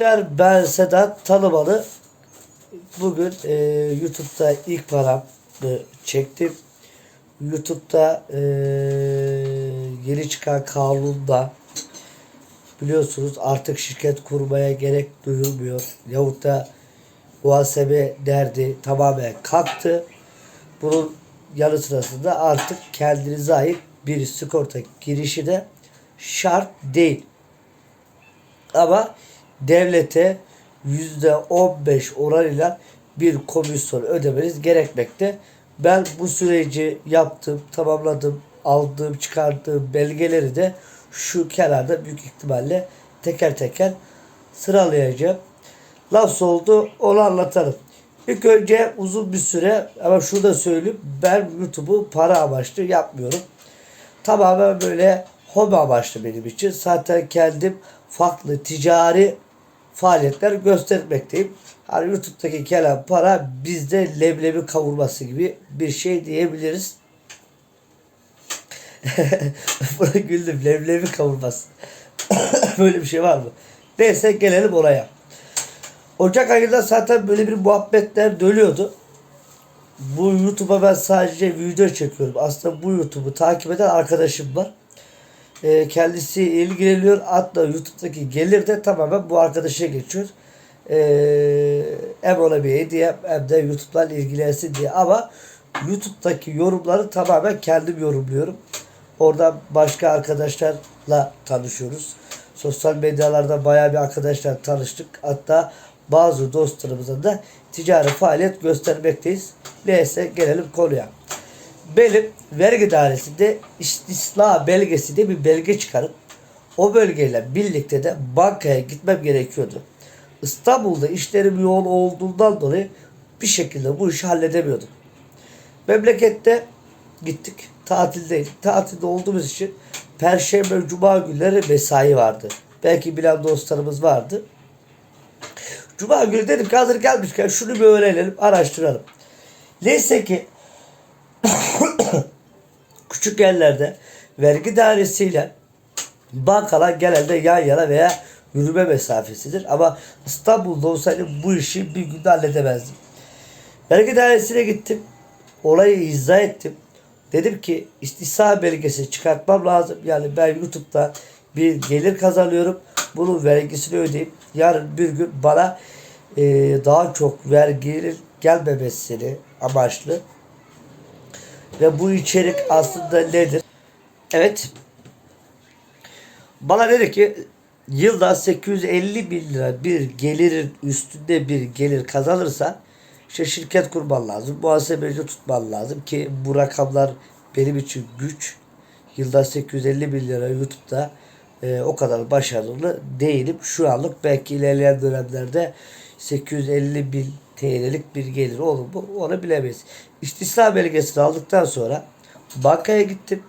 Arkadaşlar ben Sedat Tanımalı. Bugün e, YouTube'da ilk paramı çektim. YouTube'da e, yeni çıkan kanunda biliyorsunuz artık şirket kurmaya gerek duyulmuyor. Yahut da muhasebe derdi tamamen kalktı. Bunun yanı sırasında artık kendinize ait bir sigorta girişi de şart değil. Ama devlete yüzde on beş oranıyla bir komisyon ödemeniz gerekmekte. Ben bu süreci yaptım, tamamladım, aldığım, çıkardığım belgeleri de şu kenarda büyük ihtimalle teker teker sıralayacağım. Laf oldu onu anlatalım. İlk önce uzun bir süre ama şunu da söyleyeyim ben YouTube'u para amaçlı yapmıyorum. Tamamen böyle hobi amaçlı benim için. Zaten kendim farklı ticari faaliyetler göstermekteyim. Hani YouTube'daki gelen para bizde leblebi kavurması gibi bir şey diyebiliriz. Buna güldüm. Leblebi kavurması. Böyle bir şey var mı? Neyse gelelim oraya. Ocak ayında zaten böyle bir muhabbetler dönüyordu. Bu YouTube'a ben sadece video çekiyorum. Aslında bu YouTube'u takip eden arkadaşım var. Ee, kendisi ilgileniyor. Hatta YouTube'daki gelir de tamamen bu arkadaşa geçiyor. Ee, hem ona bir hediye hem de YouTube'dan ilgilensin diye. Ama YouTube'daki yorumları tamamen kendim yorumluyorum. Orada başka arkadaşlarla tanışıyoruz. Sosyal medyalarda bayağı bir arkadaşlar tanıştık. Hatta bazı dostlarımızla da ticari faaliyet göstermekteyiz. Neyse gelelim konuya. Benim vergi dairesinde istisna belgesi de bir belge çıkarıp o bölgeyle birlikte de bankaya gitmem gerekiyordu. İstanbul'da işlerim yoğun olduğundan dolayı bir şekilde bu işi halledemiyordum. Memlekette gittik. Tatildeydik. Tatilde olduğumuz için Perşembe, Cuma günleri mesai vardı. Belki bilen dostlarımız vardı. Cuma günü dedim ki hazır gelmişken şunu bir öğrenelim, araştıralım. Neyse ki küçük yerlerde vergi dairesiyle bankalar genelde yan yana veya yürüme mesafesidir. Ama İstanbul'da olsaydı bu işi bir günde halledemezdim. Vergi dairesine gittim. Olayı izah ettim. Dedim ki istisna belgesi çıkartmam lazım. Yani ben YouTube'da bir gelir kazanıyorum. Bunun vergisini ödeyip yarın bir gün bana e, daha çok vergi gelmemesini amaçlı ve bu içerik aslında nedir? Evet. Bana dedi ki yılda 850 bin lira bir gelirin üstünde bir gelir kazanırsa işte şirket kurman lazım. Muhasebeci tutman lazım ki bu rakamlar benim için güç. Yılda 850 bin lira YouTube'da e, o kadar başarılı değilim. Şu anlık belki ilerleyen dönemlerde 850 bin TL'lik bir gelir olur mu? Onu bilemeyiz. İstisna belgesini aldıktan sonra bankaya gittim.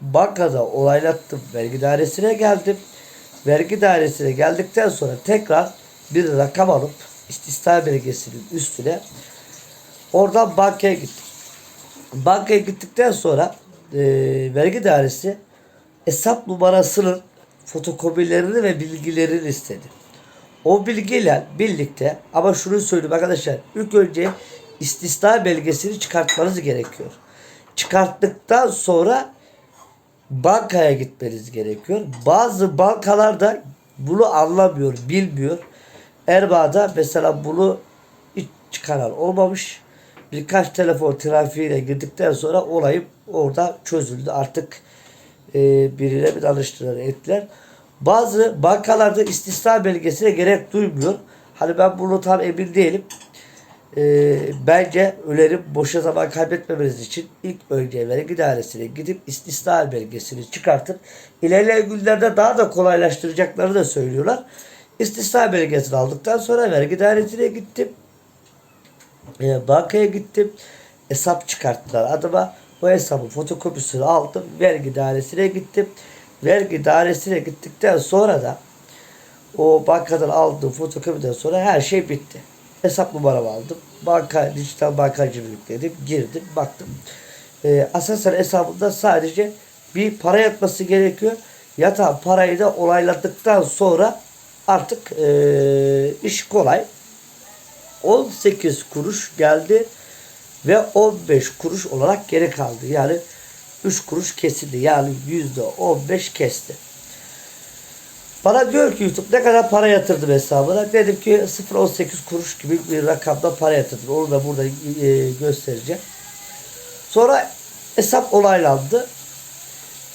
Bankada olaylattım. Vergi dairesine geldim. Vergi dairesine geldikten sonra tekrar bir rakam alıp istisna belgesinin üstüne oradan bankaya gittim. Bankaya gittikten sonra e, vergi dairesi hesap numarasının fotokopilerini ve bilgilerini istedi. O bilgiyle birlikte ama şunu söyleyeyim arkadaşlar. İlk önce istisna belgesini çıkartmanız gerekiyor. Çıkarttıktan sonra bankaya gitmeniz gerekiyor. Bazı bankalar da bunu anlamıyor, bilmiyor. Erbaa'da mesela bunu hiç çıkaran olmamış. Birkaç telefon trafiğine girdikten sonra olayım orada çözüldü. Artık e, birine bir danıştılar ettiler. Bazı bankalarda istisna belgesine gerek duymuyor. Hani ben bunu tam emin değilim. Ee, bence önerim boşa zaman kaybetmemeniz için ilk önce vergi dairesine gidip istisna belgesini çıkartın. İlerleyen günlerde daha da kolaylaştıracakları da söylüyorlar. İstisna belgesini aldıktan sonra vergi dairesine gittim. Ee, bankaya gittim. Hesap çıkarttılar adıma. O hesabın fotokopisini aldım. Vergi dairesine gittim. Vergi dairesine gittikten sonra da o bankadan aldığım fotokopiden sonra her şey bitti. Hesap numaramı aldım. Banka, dijital bankacılık yükledim. Girdim, baktım. Ee, Aselsan hesabında sadece bir para yatması gerekiyor. Yatan parayı da olayladıktan sonra artık eee, iş kolay. 18 kuruş geldi ve 15 kuruş olarak geri kaldı. Yani 3 kuruş kesildi. Yani %15 kesti. Bana diyor ki YouTube ne kadar para yatırdım hesabına. Dedim ki 0.18 kuruş gibi bir rakamda para yatırdım. Onu da burada e, göstereceğim. Sonra hesap olaylandı.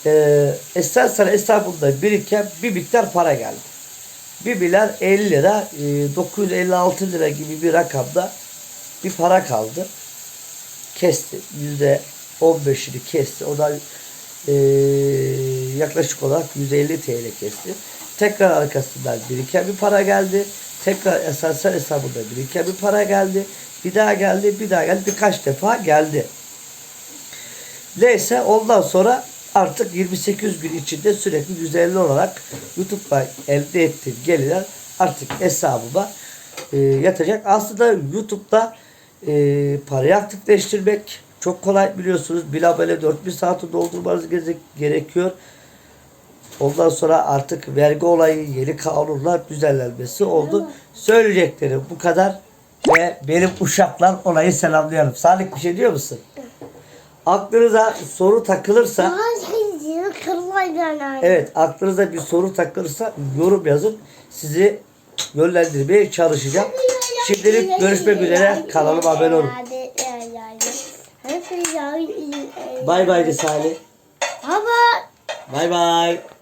E, esasen hesabımda biriken bir miktar para geldi. 1 milyar 50 lira, e, 956 lira gibi bir rakamda bir para kaldı. Kesti. Yüzde 15'ini kesti. O da e, yaklaşık olarak 150 TL kesti. Tekrar arkasından biriken bir para geldi. Tekrar esasen hesabında biriken bir para geldi. Bir daha geldi, bir daha geldi. Birkaç defa geldi. Neyse ondan sonra artık 28 gün içinde sürekli 150 olarak YouTube'da elde ettiğim gelirler artık hesabıma e, yatacak. Aslında YouTube'da e, parayı aktifleştirmek çok kolay biliyorsunuz. Bir abone 4000 saati doldurmanız gere- gerekiyor. Ondan sonra artık vergi olayı yeni kanunlar düzenlenmesi oldu. Söyleyeceklerim bu kadar. Ve benim uşaklar olayı selamlıyorum. Salih bir şey diyor musun? Aklınıza soru takılırsa Evet aklınıza bir soru takılırsa yorum yazın. Sizi yönlendirmeye çalışacağım. Şimdilik görüşmek üzere. Kanalıma abone olun. Bay bay de Salih. Baba. Bay bay.